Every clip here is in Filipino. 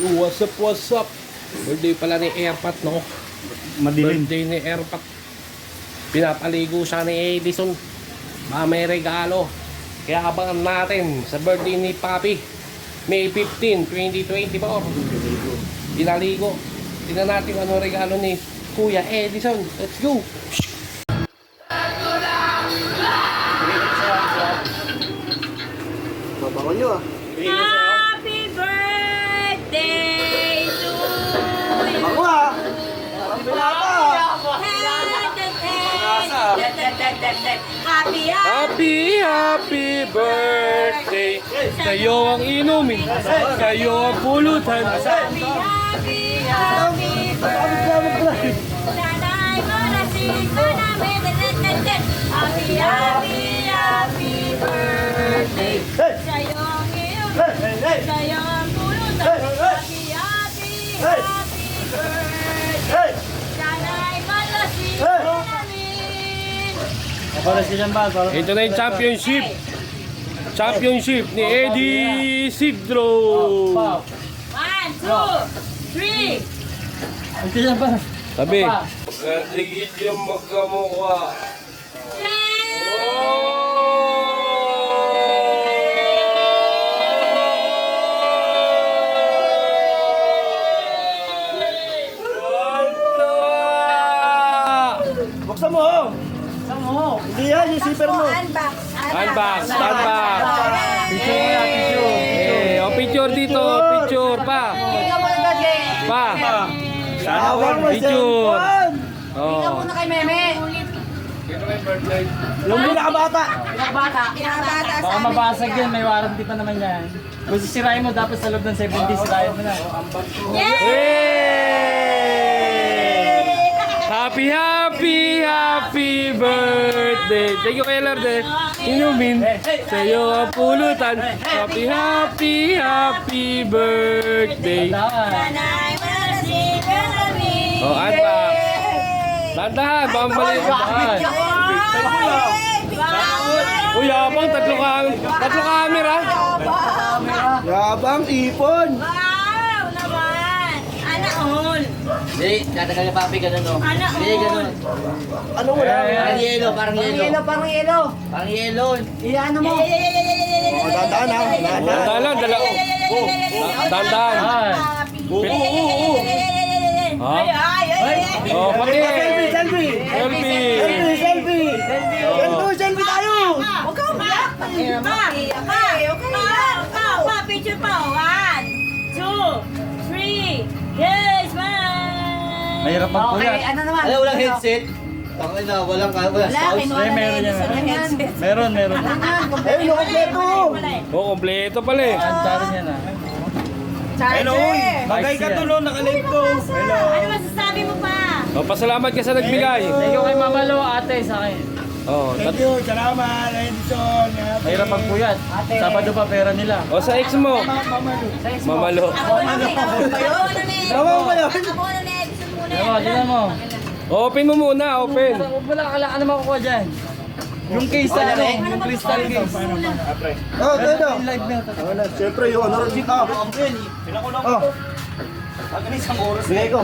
What's up, what's up? Birthday pala ni Airpat, no? Madilim. Birthday ni Airpat. Pinapaligo siya ni Edison. Baka may regalo. Kaya abangan natin sa birthday ni Papi. May 15, 2024. Pinaligo. Tingnan natin ano regalo ni Kuya Edison. Let's go! Babangon nyo ah. Happy Happy, happy birthday! Sa'yo ang inumin, sa'yo ang pulutan. happy happy happy birthday. Nanay mo na Ito na yung championship. Championship ni Eddie Sidro. One, two, three. Si Jan Bal. Sabi. Natigit yung magkamukha. Buksan mo. Mo. Hindi yan, yung zipper mo. Unbox. Unbox, unbox. Picture yan, picture. Eh, o picture dito, picture pa. Pa. Mo Picture. Oh. kay Meme. Yung pinakabata. Pinakabata. Pinakabata Baka mabasag yan, may warranty pa naman yan. Kung sisirain mo, dapat sa loob ng 7 days, sirain mo na. Happy, happy, happy birthday. Thank you kay Lord eh. Inumin. Sa'yo ang pulutan. Happy, happy, happy birthday. Oh, unbox. Tandahan, baka mali. Uy, yabang, tatlo ka, tatlo camera. Yabang ipon. Wow naman. Ana all. Hindi, tatagal na papi, ganun o. Ana Hindi, ganun. Ano wala? Parang yelo, parang yelo. parang yelo. Parang yelo. Iano mo? Oh, dandaan ha. Dandaan. Dandahan, dala. Dandahan. Ay. Ha? Ay, ay, ay, ay. Oh, pati. Selfie, selfie. Selfie. Selfie, selfie. Po, selfie tayo. Huwag ka umiyak. Pa, pa, pa, pa, pa, picture pa. One, two, three. Man. Mahirap magpuyat. ano naman? Alam, walang headset. Tangin na, walang, walang spouse. Ay, meron yan. Meron, meron. Eh, no, kompleto. Oh, kompleto pala eh. Ang rin yan ah. Hello, uy. Bagay ka to, no? Nakalip ko. Hello. Ano masasabi mo pa? Oh, pasalamat ka sa nagbigay. Thank you kay Mama Lo, ate, sa akin. Oh, tat- Thank you. Salamat, Edison. Mahirap magpuyat. Sabado pa pera nila. oh, sa ex mo. Mamalo. Ako na ni. Ako na ni. Tama mo ba yun? Ako na ni. Diba, tignan mo. Open mo muna, open. Lang akala ka na makukuha dyan. Yung case sa ano, yung crystal case. Oh, ito, ito. Yung live na ito. Wala, siyempre yun. Ano rin dito? Oh. Bigay ko.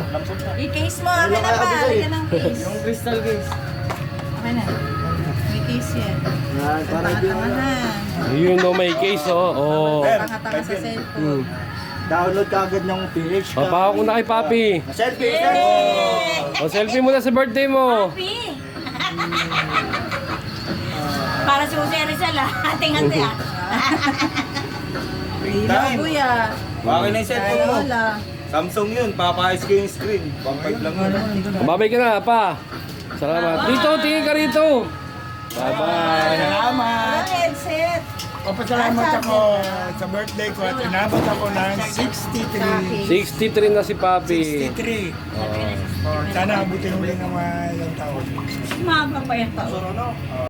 I-case mo. Akin na pa. Akin ng case. Yung crystal case. Akin na. May case yan. Yan, para hindi mo na. Yun no, may case oh. Oh. Tanga-tanga sa cellphone. Download ka agad ng PH ka. Papahaw ko na kay Papi. Selfie, selfie. O, selfie mo na sa birthday mo. Happy. Para si Jose Rizal ah. Ating-ate ah. Time. Kuya. Bakit na yung cellphone mo? Wala. Samsung yun, papaayos ko yung screen. 1.5 lang yun. Babay ka na, pa. Salamat. Dito, tingin ka rito. Bye-bye. Papasalamat ako sa birthday ko at inabot ako ng 63. 63 na si Papi. 63. Sana abutin mo rin ng mga ilang taon. Mabang pa yung tao.